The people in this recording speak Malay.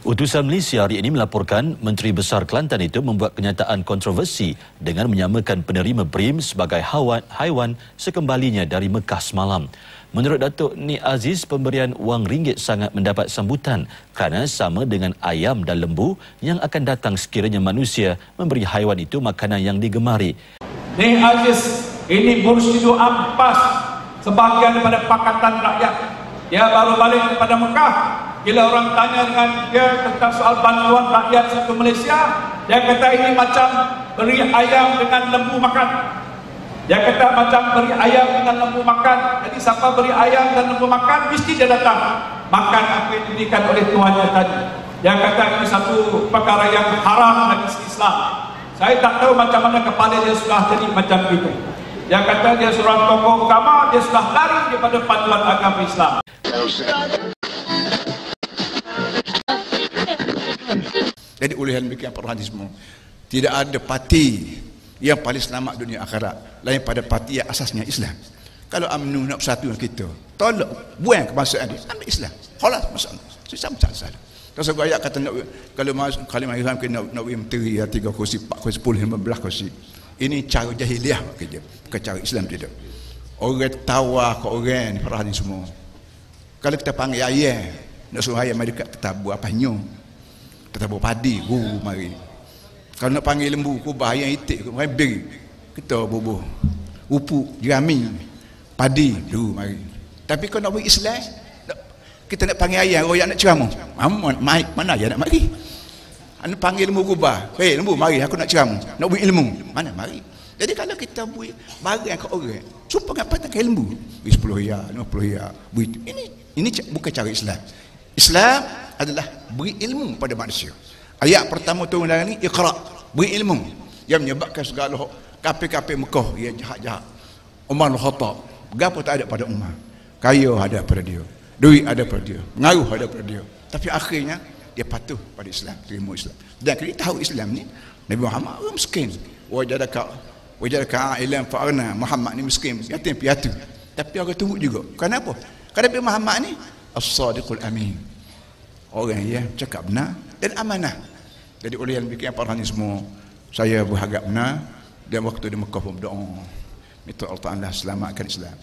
Utusan Malaysia hari ini melaporkan Menteri Besar Kelantan itu membuat kenyataan kontroversi dengan menyamakan penerima BRIM sebagai haiwan, haiwan sekembalinya dari Mekah semalam. Menurut Datuk Ni Aziz, pemberian wang ringgit sangat mendapat sambutan kerana sama dengan ayam dan lembu yang akan datang sekiranya manusia memberi haiwan itu makanan yang digemari. Ni Aziz, ini Mursyidul Ampas sebahagian daripada Pakatan Rakyat. Dia baru balik kepada Mekah bila orang tanya dengan dia tentang soal bantuan rakyat satu Malaysia, dia kata ini macam beri ayam dengan lembu makan. Dia kata macam beri ayam dengan lembu makan. Jadi siapa beri ayam dan lembu makan, mesti dia datang makan apa yang diberikan oleh tuannya tadi. Dia kata ini satu perkara yang haram bagi Islam. Saya tak tahu macam mana kepala dia sudah jadi macam itu. Dia kata dia seorang tokoh agama, dia sudah lari daripada panduan agama Islam. Jadi ulihan demikian para hadis semua. Tidak ada parti yang paling selamat dunia akhirat lain pada parti yang asasnya Islam. Kalau UMNO nak bersatu dengan kita, tolak buang kebangsaan dia, ambil Islam. Khalas masalah. Susah macam salah. Kalau saya ayat kata nak kalau masuk kalimah Islam kena nak nak menteri ya tiga kursi, empat kursi, sepuluh, lima belas kursi. Ini cara jahiliah kerja, bukan cara Islam tidak. Orang tawa ke orang hadis semua. Kalau kita panggil ayah, nak suruh ayah mari dekat buat apa nyong buat padi hu mari. Kalau nak panggil lembu kubah yang itik mari beri. Kita bubuh. Upu jerami. Padi dulu mari. Tapi kalau nak buat Islam kita nak panggil ayah yang nak ceramah. Mai mana ayah nak mari? Anda panggil lembu kubah. Hei lembu mari aku nak ceramah. Nak buat ilmu. Mana mari? Jadi kalau kita buat barang ke orang sumpah apa tak lembu. Beri 10 ya 50 ya ini ini bukan cara Islam. Islam adalah beri ilmu pada manusia. Ayat pertama tu dalam ni iqra, beri ilmu yang menyebabkan segala kafir-kafir Mekah yang jahat-jahat. Umar al-Khattab, gapo tak ada pada Umar. Kaya ada pada dia. Duit ada pada dia. Pengaruh ada pada dia. Tapi akhirnya dia patuh pada Islam, terima Islam. Dan kita tahu Islam ni Nabi Muhammad orang miskin. Wajadaka wajadaka ilam fa'arna Muhammad ni miskin, yatim piatu. Tapi orang tunggu juga. Kenapa? Kerana Nabi Muhammad ni as-sadiqul amin orang yang cakap benar dan amanah. Jadi oleh yang bikin apa ni semua saya berharap benar. Dan waktu di Mekah pun berdoa. Minta Allah Ta'ala selamatkan Islam